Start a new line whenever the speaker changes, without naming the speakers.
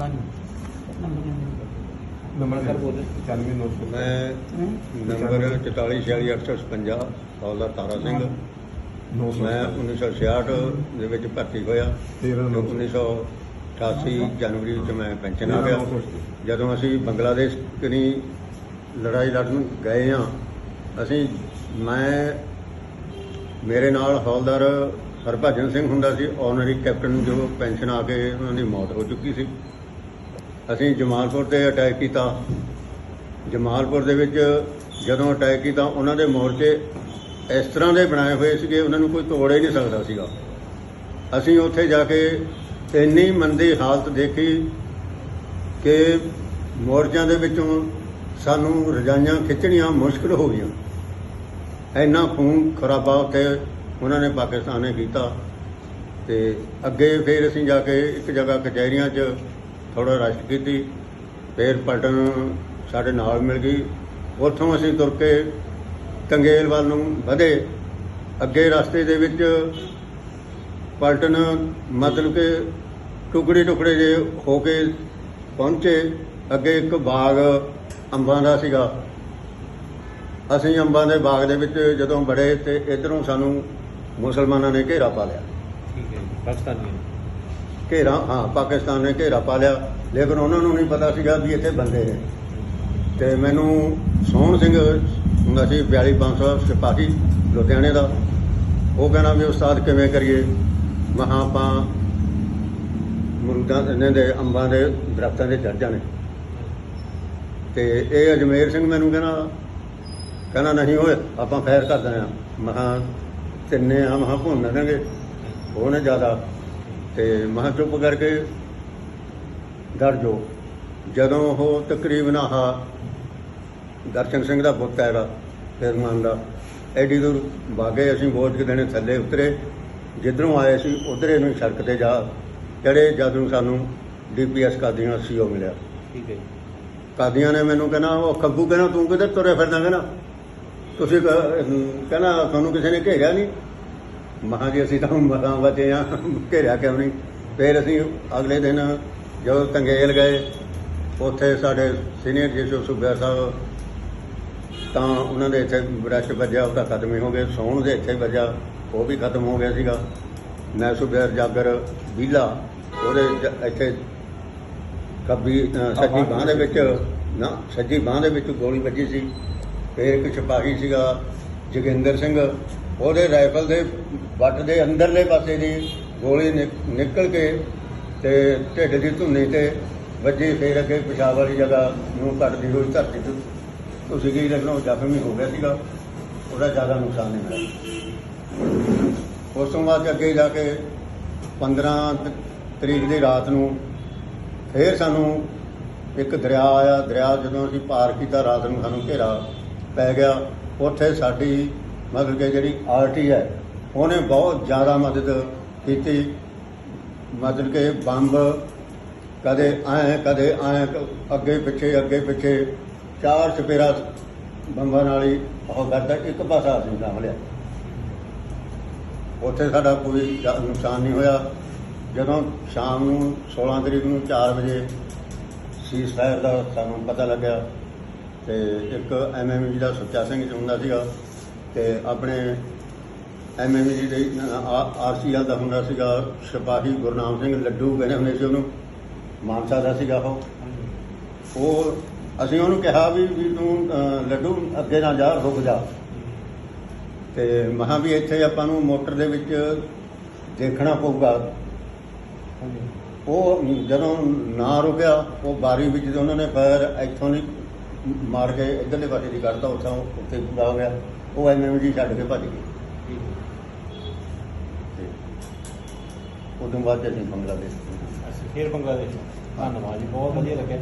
ਹਾਂਜੀ। Number
number
sir ਬੋਲੋ।
95 900
ਮੈਂ ਨੰਬਰ 444655 ਹੌਲਦਾਰ ਤਾਰਾ ਸਿੰਘ।
900
ਮੈਂ 1966 ਦੇ ਵਿੱਚ ਭਰਤੀ ਹੋਇਆ।
13
1988 ਜਨਵਰੀ ਵਿੱਚ ਮੈਂ ਪੈਨਸ਼ਨ ਆ ਗਿਆ। ਜਦੋਂ ਅਸੀਂ ਬੰਗਲਾਦੇਸ਼ ਕਨੀ ਲੜਾਈ ਲੜਨ ਗਏ ਆ ਅਸੀਂ ਮੈਂ ਮੇਰੇ ਨਾਲ ਹੌਲਦਾਰ ਹਰਭਜਨ ਸਿੰਘ ਹੁੰਦਾ ਸੀ ਆਨਰੀ ਕੈਪਟਨ ਜੋ ਪੈਨਸ਼ਨ ਆ ਕੇ ਉਹਨਾਂ ਦੀ ਮੌਤ ਹੋ ਚੁੱਕੀ ਸੀ। ਅਸੀਂ ਜਮਾਲਪੁਰ ਤੇ ਅਟੈਕ ਕੀਤਾ। ਜਮਾਲਪੁਰ ਦੇ ਵਿੱਚ ਜਦੋਂ ਅਟੈਕ ਕੀਤਾ, ਉਹਨਾਂ ਦੇ ਮੋਰਚੇ ਇਸ ਤਰ੍ਹਾਂ ਦੇ ਬਣਾਏ ਹੋਏ ਸੀਗੇ, ਉਹਨਾਂ ਨੂੰ ਕੋਈ ਤੋੜ ਹੀ ਨਹੀਂ ਸਕਦਾ ਸੀਗਾ। ਅਸੀਂ ਉੱਥੇ ਜਾ ਕੇ ਇੰਨੀ ਮੰਦੀ ਹਾਲਤ ਦੇਖੀ ਕਿ ਮੋਰਚਿਆਂ ਦੇ ਵਿੱਚੋਂ ਸਾਨੂੰ ਰਜਾਈਆਂ ਖਿੱਚਣੀਆਂ ਮੁਸ਼ਕਲ ਹੋ ਗਈਆਂ। ਇੰਨਾ ਖੂਨ ਖਰਾਬਾ ਉੱਥੇ ਉਹਨਾਂ ਨੇ ਪਾਕਿਸਤਾਨ ਨੇ ਕੀਤਾ ਤੇ ਅੱਗੇ ਫਿਰ ਅਸੀਂ ਜਾ ਕੇ ਇੱਕ ਜਗ੍ਹਾ ਕਚਹਿਰੀਆਂ 'ਚ ਥੋੜਾ ਰੈਸਟ ਕੀਤੀ, ਫਿਰ ਪਲਟਨ ਸਾਡੇ ਨਾਲ ਮਿਲ ਗਈ। ਉੱਥੋਂ ਅਸੀਂ ਤੁਰ ਕੇ ਕੰਗੇਲ ਵੱਲ ਨੂੰ ਵਧੇ। ਅੱਗੇ ਰਸਤੇ ਦੇ ਵਿੱਚ ਪਲਟਨ ਮਤਲਬ ਕਿ ਟੁਕੜੇ ਟੁਕੜੇ ਜੇ ਹੋ ਕੇ ਪਹੁੰਚੇ। ਅੱਗੇ ਇੱਕ ਬਾਗ ਅੰਬਾਂ ਦਾ ਸੀਗਾ। ਅਸੀਂ ਅੰਬਾਂ ਦੇ ਬਾਗ ਦੇ ਵਿੱਚ ਜਦੋਂ ਬੜੇ ਤੇ ਇਧਰੋਂ ਸਾਨੂੰ ਮੁਸਲਮਾਨਾਂ ਨੇ ਘੇਰਾ ਪਾ ਲਿਆ।
ਠੀਕ ਹੈ ਜੀ ਪਾਕਿਸਤਾਨੀ
ਘੇਰਾ, ਹਾਂ, ਪਾਕਿਸਤਾਨ ਨੇ ਘੇਰਾ ਪਾ ਲਿਆ। ਲੇਕਿਨ ਉਹਨਾਂ ਨੂੰ ਨਹੀਂ ਪਤਾ ਸੀਗਾ ਵੀ ਇੱਥੇ ਬੰਦੇ ਨੇ। ਤੇ ਮੈਨੂੰ ਸੋਹਣ ਸਿੰਘ ਹੁੰਦਾ ਸੀ 42500 ਸਿਪਾਹੀ ਲੁਧਿਆਣੇ ਦਾ। ਉਹ ਕਹਿੰਦਾ ਵੀ ਉਸਤਾਦ ਕਿਵੇਂ ਕਰੀਏ? ਮਹਾਂ ਆਪਾਂ ਮਰੂਦਾਂ ਇਹਨਾਂ ਦੇ, ਅੰਬਾਂ ਦੇ ਦਰਖਤਾਂ ਦੇ ਚੜ੍ਹ ਜਾਣੇ। ਤੇ ਇਹ ਅਜਮੇਰ ਸਿੰਘ ਮੈਨੂੰ ਕਹਿੰਦਾ ਕਹਿੰਦਾ ਨਹੀਂ ਓਏ, ਆਪਾਂ ਫੈਰ ਕਰ ਦਿੰਦੇ ਆ ਮਹਾਂ ਤਿੰਨੇ ਆ, ਮਹਾਂ ਭੁੰਨ ਦੇਣਗੇ। ਉਹਨੇ ਜ਼ਿਆਦਾ ਤੇ ਮਹਾਂ ਚੁੱਪ ਕਰਕੇ ਡਰ ਜੋ। ਜਦੋਂ ਉਹ ਤਕਰੀਬਨ ਆਹ ਦਰਸ਼ਨ ਸਿੰਘ ਦਾ ਪੁੱਤ ਹੈਗਾ ਫਿਰਮਾਨ ਦਾ ਐਡੀ ਦੂਰ ਬਾਗੇ ਅਸੀਂ ਵੋਟ ਕੇ ਦੇਣੇ ਥੱਲੇ ਉਤਰੇ। ਜਿੱਧਰੋਂ ਆਏ ਸੀ ਉਧਰੇ ਨੂੰ ਸੜਕ ਤੇ ਜਾ ਚੜੇ ਜਦ ਸਾਨੂੰ ਡੀਪੀਐਸ ਕਾਦੀਆਂ ਸੀਓ ਮਿਲਿਆ।
ਠੀਕ ਹੈ
ਕਾਦੀਆਂ ਨੇ ਮੈਨੂੰ ਕਹਿੰਦਾ ਉਹ ਖੱਬੂ ਕਹਿੰਦਾ ਤੂੰ ਕਿੱਧਰ ਤੁਰਿਆ ਫਿਰਦਾ? ਕਹਿੰਦਾ ਤੁਸੀਂ ਕਹਿੰਦਾ ਤੁਹਾਨੂੰ ਕਿਸੇ ਨੇ ਘੇਰਿਆ ਨਹੀਂ? ਮਹਾਂ ਜੀ ਅਸੀਂ ਤਾਂ ਮਤਾਂ ਬਚੇ ਆ। ਘੇਰਿਆ ਕਿਉਂ ਨਹੀਂ? ਫਿਰ ਅਸੀਂ ਅਗਲੇ ਦਿਨ ਜਦੋਂ ਤੰਗੇਲ ਗਏ ਉੱਥੇ ਸਾਡੇ ਸੀਨੀਅਰ ਜੀਸੂ ਸੁਬਿਆ ਸਾਹਿਬ ਤਾਂ ਉਹਨਾਂ ਦੇ ਇੱਥੇ ਬ੍ਰਸ਼ ਵੱਜਿਆ ਉਹਦਾ ਖਤਮ ਹੀ ਹੋ ਗਿਆ ਸੌਣ ਦੇ ਇੱਥੇ ਵੱਜਿਆ ਉਹ ਵੀ ਖਤਮ ਹੋ ਗਿਆ ਸੀਗਾ। ਮੈਂ ਸੁਬਿਆਰ ਜਾਗਰ ਬੀਲਾ ਉਹਦੇ ਇੱਥੇ ਅ, ਸੱਜੀ ਬਾਹ ਦੇ ਵਿੱਚ। ਨਾ ਸੱਜੀ ਬਾਹ ਦੇ ਵਿੱਚ ਗੋਲੀ ਵੱਜੀ ਸੀ। ਫਿਰ ਇੱਕ ਸਿਪਾਹੀ ਸੀਗਾ ਜੋਗਿੰਦਰ ਸਿੰਘ। ਉਹਦੇ ਰਾਈਫਲ ਦੇ ਵੱਟ ਦੇ ਅੰਦਰਲੇ ਪਾਸੇ ਦੀ ਗੋਲੀ ਨਿਕ- ਨਿਕਲ ਕੇ ਤੇ ਢਿੱਡ ਦੀ ਧੁੰਨੀ ਤੇ ਵੱਜੀ, ਫਿਰ ਅੱਗੇ ਪਿਸ਼ਾਬ ਵਾਲੀ ਜਗ੍ਹਾ ਨੂੰ ਕੱਟਦੀ ਹੋਈ ਧਰਤੀ ਤੇ ਤੁਸੀਂ ਕੀ ਦੇਖਣਾ, ਉਹ ਜ਼ਖਮੀ ਹੋ ਗਿਆ ਸੀਗਾ। ਉਹਦਾ ਜ਼ਿਆਦਾ ਨੁਕਸਾਨ ਨਹੀਂ ਹੋਇਆ। ਉਸ ਤੋਂ ਬਾਅਦ ਅੱਗੇ ਜਾ ਕੇ 15 ਤਰੀਕ ਦੀ ਰਾਤ ਨੂੰ ਫੇਰ ਸਾਨੂੰ ਇੱਕ ਦਰਿਆ ਆਇਆ। ਦਰਿਆ ਜਦੋਂ ਅਸੀਂ ਪਾਰ ਕੀਤਾ, ਰਾਤ ਨੂੰ ਸਾਨੂੰ ਘੇਰਾ ਪੈ ਗਿਆ। ਉੱਥੇ ਸਾਡੀ ਮਤਲਬ ਕਿ ਜਿਹੜੀ ਆਰਟੀ ਹੈ, ਉਹਨੇ ਬਹੁਤ ਜ਼ਿਆਦਾ ਮਦਦ ਕੀਤੀ। ਮਤਲਬ ਕਿ ਬੰਬ ਕਦੇ ਆਏ ਕਦੇ ਆਏ ਅੱਗੇ ਪਿੱਛੇ ਅੱਗੇ ਪਿੱਛੇ, ਚਾਰ ਚਪੇਰਾ ਬੰਬਾਂ ਨਾਲ ਹੀ ਉਹ ਕਰਦਾ, ਇੱਕ ਪਾਸਾ ਅਸੀਂ ਸਾਂਭ ਲਿਆ। ਉੱਥੇ ਸਾਡਾ ਕੋਈ ਨੁਕਸਾਨ ਨਹੀਂ ਹੋਇਆ। ਜਦੋਂ ਸ਼ਾਮ ਨੂੰ 16 ਤਰੀਕ ਨੂੰ 4 ਵਜੇ ਸੀਸ ਫਾਇਰ ਦਾ ਸਾਨੂੰ ਪਤਾ ਲੱਗਿਆ ਤੇ ਇੱਕ ਐਮਐਮਜੀ ਦਾ ਸੁੱਚਾ ਸਿੰਘ ਜੀ ਸੀਗਾ। ਤੇ ਆਪਣੇ ਐਮਐਮਜੀ ਦੇ ਆਰਸੀਐਲ ਦਾ ਹੁੰਦਾ ਸੀਗਾ ਸਿਪਾਹੀ ਗੁਰਨਾਮ ਸਿੰਘ ਲੱਡੂ ਕਹਿੰਦੇ ਹੁੰਦੇ ਸੀ ਉਹਨੂੰ ਮਾਨਸਾ ਦਾ ਸੀਗਾ ਉਹ। ਉਹ ਅਸੀਂ ਉਹਨੂੰ ਕਿਹਾ ਵੀ ਵੀ ਤੂੰ ਲੱਡੂ ਅੱਗੇ ਨਾ ਜਾ ਰੁਕ ਜਾ। ਤੇ ਮਹਾ ਵੀ ਇੱਥੇ ਆਪਾਂ ਨੂੰ ਮੋਟਰ ਦੇ ਵਿੱਚ ਦੇਖਣਾ ਪਊਗਾ। ਉਹ ਜਦੋਂ ਨਾ ਰੁਕਿਆ ਉਹ ਬਾਰੀ ਵਿੱਚ ਉਹਨਾਂ ਨੇ ਫਾਇਰ ਇੱਥੋਂ ਦੀ ਮਾਰ ਕੇ ਇਧਰਲੇ ਪਾਸੇ ਦੀ ਕੱਢਤਾ ਉੱਥੋਂ ਉੱਥੇ ਪੂਰਾ ਗਿਆ। ਉਹ ਐਮਐਮਜੀ ਛੱਡ ਕੇ ਭੱਜ ਗਏ। ਉਦੋਂ ਬਾਅਦ 'ਚ ਅਸੀਂ ਬੰਗਲਾਦੇਸ਼
ਫਿਰ ਬੰਗਲਾਦੇਸ਼ ਧੰਨਵਾਦ ਜੀ ਬਹੁਤ ਵਧੀਆ ਲੱਗਿਆ।